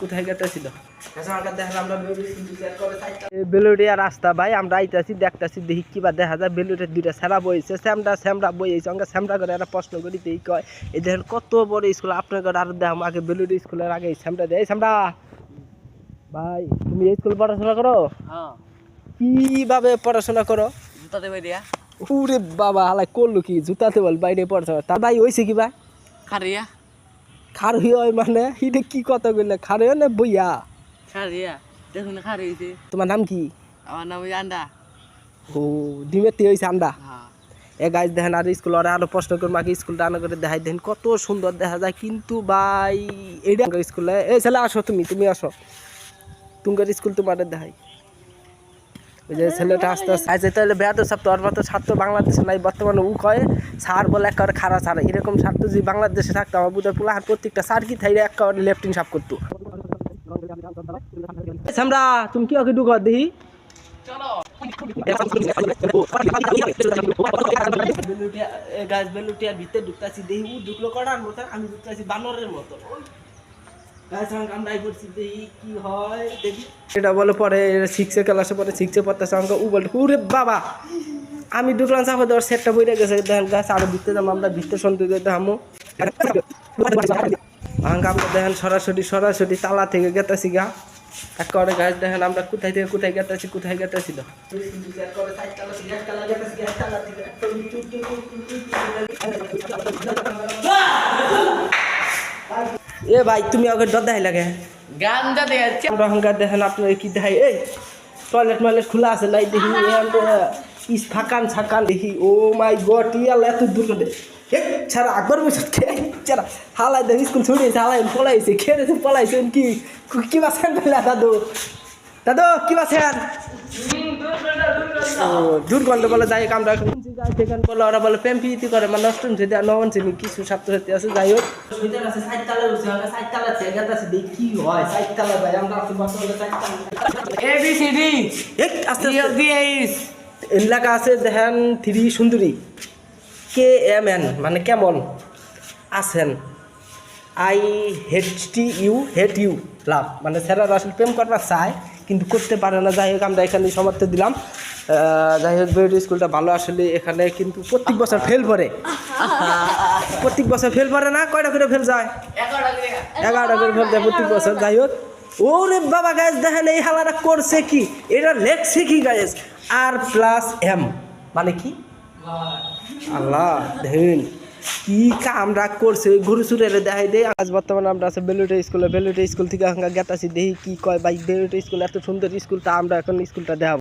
কোথায় গেতেছিল বেলুড়িয়া রাস্তা ভাই আমরা আইতাছি দেখতাছি দেখি কিবা দেখা যায়। দুইটা বইছে স্যামরা স্যামরা বইছে অঙ্গে স্যামরা করে একটা প্রশ্ন করি এই কয় এই দেখেন কত বড় স্কুল আপনার ঘরে আরও দেখাম আগে বেলুড়ি স্কুলের আগে স্যামরা দেয় স্যামরা ভাই তুমি এই স্কুল পড়াশোনা করো? হ্যাঁ। কীভাবে পড়াশোনা করো? দিয়া। উরে বাবা হালাই করল কি? জুতাতে বল বাইরে পড়াশোনা। তার ভাই হয়েছে কি ভাই? খারিয়া খার হয় মানে হিটে কি কথা কইলে খার হয় না বইয়া? খারিয়া দেখুন খারি হয়েছে তোমার নাম কি? আমার নাম আন্ডা। ও ডিমের তে হয়েছে আন্ডা? হ্যাঁ। এ গাছ দেখেন আর স্কুল আর আরও প্রশ্ন করে মাকে স্কুলটা আনা করে দেখাই দেখেন কত সুন্দর দেখা যায়। কিন্তু ভাই এইটা স্কুলে এই ছেলে আসো তুমি তুমি আসো। তোমার স্কুল তোমার দেখাই। যে ছেলেটা আস্তে আস্তে আচ্ছা তাহলে বেহাদ সব তোর মতো ছাত্র বাংলাদেশে নাই, বর্তমানে উ কয়, সার বলে একেবারে খারাপ সার। এরকম ছাত্র যদি বাংলাদেশে থাকতো, আমার বুঝে পুলাহার প্রত্যেকটা সার কি থাইলে একেবারে লেফটিন সাপ করতো। আমরা তুমি কি ওকে ঢুকো দেখি? গাছ বেলুটিয়ার ভিতরে ঢুকতাছি, দেখি উ ঢুকলো করার মতন, আমি ঢুকতাছি বানরের মতন। এটা বলে পরে সিক্সে ক্লাসে পরে সিক্সে পড়তে সঙ্গে উ বলে উরে বাবা আমি ঢুকলাম চাপা দেওয়ার সেটটা বইরে গেছে দেখেন গাছ আরও ভিতরে যাব আমরা ভিতরে সন্তুই দেখামো আঙ্কা আমরা দেখেন সরাসরি সরাসরি তালা থেকে গেতেছি গা একেবারে গাছ দেখেন আমরা কোথায় থেকে কোথায় গেতেছি কোথায় গেতেছিল এ ভাই তুমি আগে ডর দেখাই লাগে। গান যা আমরা হাঙ্গার দেখেন আপনার কি দেখাই এই টয়লেট ময়লেট খোলা আছে নাই দেখি ইস ফাঁকান ছাকান দেখি ও মাই গড ইয়াল এত দূর করে ছাড়া আকবর বসে ছাড়া হালাই দেখ স্কুল ছুটিয়েছে হালাই পলাইছে খেয়েছে পলাইছে কি কি বাসেন দাদু? দাদু কি বাসেন দুর্গন্ধ বলে যাই আমরা এখন সেখানে বলে ওরা বলে প্রেম প্রীতি করে মানে নষ্ট হচ্ছে দেওয়া নবন শ্রেণি কিছু ছাত্রছাত্রী আছে যাই হোক। তালা থেকে আছে এলাকা দেখেন থ্রি সুন্দরী। কে এম এন মানে কেমন? আছেন। আই হেট টি ইউ হেট ইউ লাভ। মানে স্যারা আসলে প্রেম করবার চায়। কিন্তু করতে পারে না। যাই হোক, আমরা এখানে সমর্থ দিলাম। যাই হোক বেড স্কুলটা ভালো আসলে এখানে কিন্তু প্রত্যেক বছর ফেল করে প্রত্যেক বছর ফেল করে না? কয়টা করে ফেল যায়? এগারোটা করে ফেল যায় প্রত্যেক বছর। যাই হোক, ওরে বাবা গাছ দেখেন এই হালারা করছে কি? এটা লেখছে কি গাছ আর প্লাস এম মানে কি? আল্লাহ, দেখেন। কি কামরা করছে ওই ঘুরে ছুরে দেখাই দেয় আজ বর্তমানে আমরা আছে বেলুটে স্কুলে। বেলুটে স্কুল থেকে এখন গেতাছি, দেখি কি কয় ভাই। বেলুটে স্কুল এত সুন্দর স্কুলটা, আমরা এখন স্কুলটা দেখাবো।